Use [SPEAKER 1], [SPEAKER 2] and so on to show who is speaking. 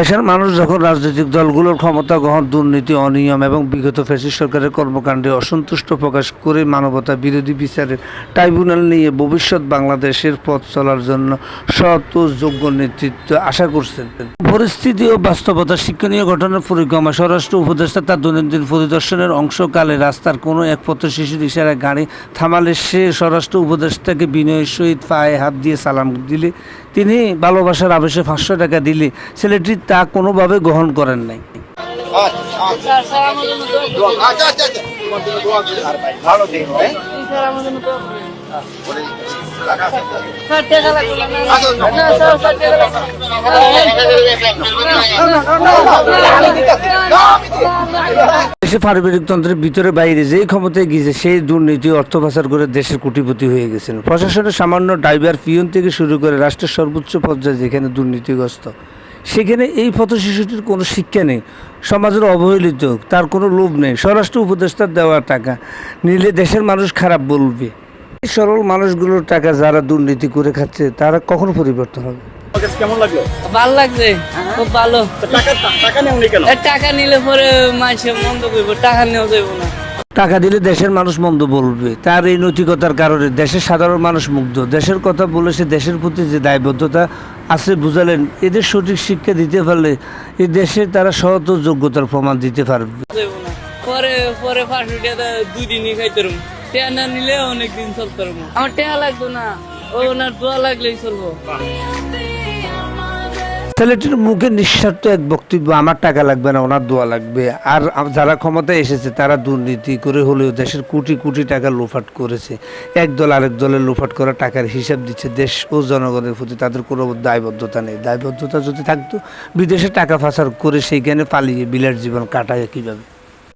[SPEAKER 1] দেশের মানুষ যখন রাজনৈতিক দলগুলোর ক্ষমতা গ্রহণ, দুর্নীতি, অনিয়ম এবং বিগত ফ্যাসিস্ট সরকারের কর্মকাণ্ডে অসন্তুষ্ট প্রকাশ করে মানবতা বিরোধী বিচারের ট্রাইব্যুনাল নিয়ে ভবিষ্যৎ বাংলাদেশের পথ চলার জন্য সৎ ও যোগ্য নেতৃত্ব আশা করছেন। পরিস্থিতি ও বাস্তবতা শিক্ষণীয় ঘটনার পরিক্রমা স্বরাষ্ট্র উপদেষ্টা তার দৈনন্দিন পরিদর্শনের অংশকালে রাস্তার কোনো এক পথ শিশুর ইশারায় গাড়ি থামালে সে স্বরাষ্ট্র উপদেষ্টাকে বিনয়ের সহিত পায়ে হাত দিয়ে সালাম দিলে। তিনি ভালোবাসার আবেশে পাঁচশো টাকা দিলে। ছেলেটি তা কোনোভাবে গ্রহণ করেন নাই। দেশে পারিবারিক তন্ত্রের ভিতরে বাইরে যেই ক্ষমতায় গিয়েছে, সেই দুর্নীতি অর্থ পাচার করে দেশের কোটিপতি হয়ে গেছেন প্রশাসনের সামান্য ড্রাইভার পিয়ন থেকে শুরু করে রাষ্ট্রের সর্বোচ্চ পর্যায়ে যেখানে দুর্নীতিগ্রস্ত সেখানে এই পথ শিশুটির কোনো শিক্ষা নেই। সমাজের অবহেলিত তার কোনো লোভ নেই। স্বরাষ্ট্র উপদেষ্টার দেওয়া টাকা নিলে দেশের মানুষ খারাপ বলবে। এই সরল মানুষগুলোর টাকা যারা দুর্নীতি করে খাচ্ছে তারা কখনো পরিবর্তন হবে
[SPEAKER 2] কেমন লাগল?
[SPEAKER 3] ভালো লাগছে খুব ভালো।
[SPEAKER 2] টাকা টাকা কেন?
[SPEAKER 3] টাকা নিলে পরে মানুষে মন্দ করব টাকা নেওয়া যাইব না।
[SPEAKER 1] টাকা দিলে দেশের মানুষ মন্দ বলবে। তার এই নৈতিকতার কারণে দেশের সাধারণ মানুষ মুগ্ধ। দেশের কথা বলে সে দেশের প্রতি যে দায়বদ্ধতা আছে বুঝালেন, এদের সঠিক শিক্ষা দিতে পারলে এই দেশে তারা সহজ যোগ্যতার প্রমাণ দিতে পারবে।
[SPEAKER 3] পরে পরে টেয়া না নিলে অনেক দিন চলতে আমার টেয়া লাগতো না। ওনার দোয়া লাগলেই চলবো।
[SPEAKER 1] ছেলেটির মুখে নিঃস্বার্থ এক বক্তব্য, আমার টাকা লাগবে না, ওনার দোয়া লাগবে। আর যারা ক্ষমতায় এসেছে, তারা দুর্নীতি করে হলেও দেশের কোটি কোটি টাকা লোফাট করেছে। এক দল আরেক দলের লোফাট করা টাকার হিসাব দিচ্ছে। দেশ ও জনগণের প্রতি তাদের কোনো দায়বদ্ধতা নেই। দায়বদ্ধতা যদি থাকতো, বিদেশে টাকা ফাঁসার করে সেইখানে পালিয়ে বিলার জীবন কাটায় কীভাবে?